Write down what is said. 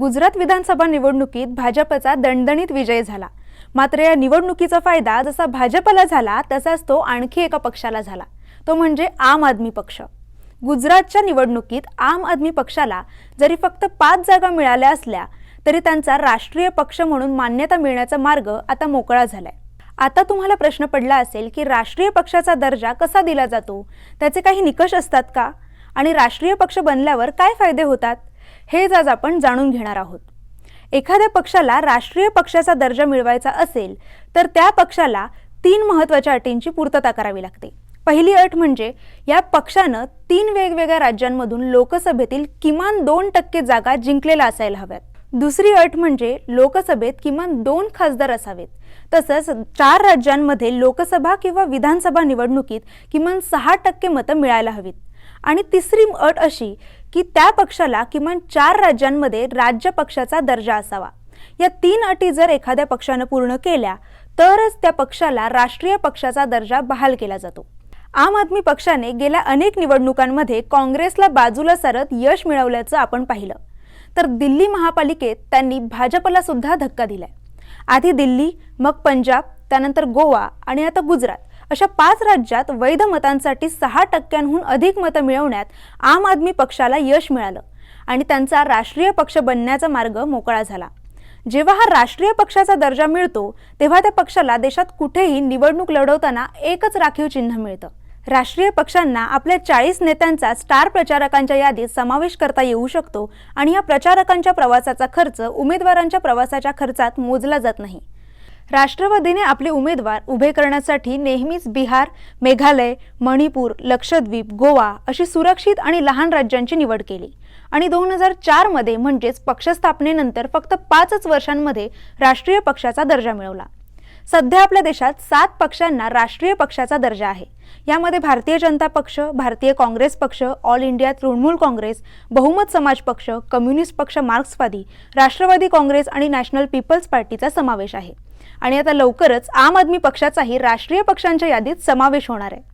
गुजरात विधानसभा निवडणुकीत भाजपचा दणदणीत विजय झाला. मात्र या निवडणुकीचा फायदा जसा भाजपला झाला तसाच तो आणखी एका पक्षाला झाला. तो म्हणजे आम आदमी पक्ष. गुजरातच्या निवडणुकीत आम आदमी पक्षाला जरी फक्त पाच जागा मिळाल्या असल्या तरी त्यांचा राष्ट्रीय पक्ष म्हणून मान्यता मिळण्याचा मार्ग आता मोकळा झालाय. आता तुम्हाला प्रश्न पडला असेल की राष्ट्रीय पक्षाचा दर्जा कसा दिला जातो? त्याचे काही निकष असतात का? आणि राष्ट्रीय पक्ष बनल्यावर काय फायदे होतात? हेच आज आपण जाणून घेणार आहोत. एखाद्या पक्षाला राष्ट्रीय पक्षाचा दर्जा मिळवायचा असेल तर त्या पक्षाला तीन महत्त्वाच्या अटींची पूर्तता करावी लागते. पहिली अट म्हणजे या पक्षानं तीन वेगवेगळ्या राज्यांमधून लोकसभेतील किमान दोन टक्के जागा जिंकलेल्या असायला हव्यात. दुसरी अट म्हणजे लोकसभेत किमान दोन खासदार असावेत. तसंच चार राज्यांमध्ये लोकसभा किंवा विधानसभा निवडणुकीत किमान सहा टक्के मतं मिळायला हवीत. आणि तिसरी अट अशी की त्या पक्षाला किमान चार राज्यांमध्ये राज्य पक्षाचा दर्जा असावा. या तीन अटी जर एखाद्या पक्षानं पूर्ण केल्या तरच त्या पक्षाला राष्ट्रीय पक्षाचा दर्जा बहाल केला जातो. आम आदमी पक्षाने गेल्या अनेक निवडणुकांमध्ये काँग्रेसला बाजूला सरत यश मिळवल्याचं आपण पाहिलं. तर दिल्ली महापालिकेत त्यांनी भाजपला सुद्धा धक्का दिलाय. आधी दिल्ली मग पंजाब त्यानंतर गोवा आणि आता गुजरात. अशा पाच राज्यात वैध मतांसाठी सहा टक्क्यांहून अधिक मतं मिळवण्यात आम आदमी पक्षाला यश मिळालं आणि त्यांचा राष्ट्रीय पक्ष बनण्याचा मार्ग मोकळा झाला. जेव्हा हा राष्ट्रीय पक्षाचा दर्जा मिळतो तेव्हा त्या पक्षाला देशात कुठेही निवडणूक लढवताना एकच राखीव चिन्ह मिळतं. राष्ट्रीय पक्षांना आपल्या चाळीस नेत्यांचा स्टार प्रचारकांच्या यादीत समावेश करता येऊ शकतो आणि या प्रचारकांच्या प्रवासाचा खर्च उमेदवारांच्या प्रवासाच्या खर्चात मोजला जात नाही. राष्ट्रवादीने आपले उमेदवार उभे करण्यासाठी नेहमीच बिहार मेघालय मणिपूर लक्षद्वीप गोवा अशी सुरक्षित आणि लहान राज्यांची निवड केली. आणि दोन हजार चारमध्ये म्हणजेच पक्षस्थापनेनंतर फक्त पाचच वर्षांमध्ये राष्ट्रीय पक्षाचा दर्जा मिळवला. सध्या आपल्या देशात सात पक्षांना राष्ट्रीय पक्षाचा दर्जा आहे. यामध्ये भारतीय जनता पक्ष भारतीय काँग्रेस पक्ष ऑल इंडिया तृणमूल काँग्रेस बहुमत समाज पक्ष कम्युनिस्ट पक्ष मार्क्सवादी राष्ट्रवादी काँग्रेस आणि नॅशनल पीपल्स पार्टीचा समावेश आहे. आणि आता लवकरच आम आदमी पक्षाचाही राष्ट्रीय पक्षांच्या यादीत समावेश होणार आहे.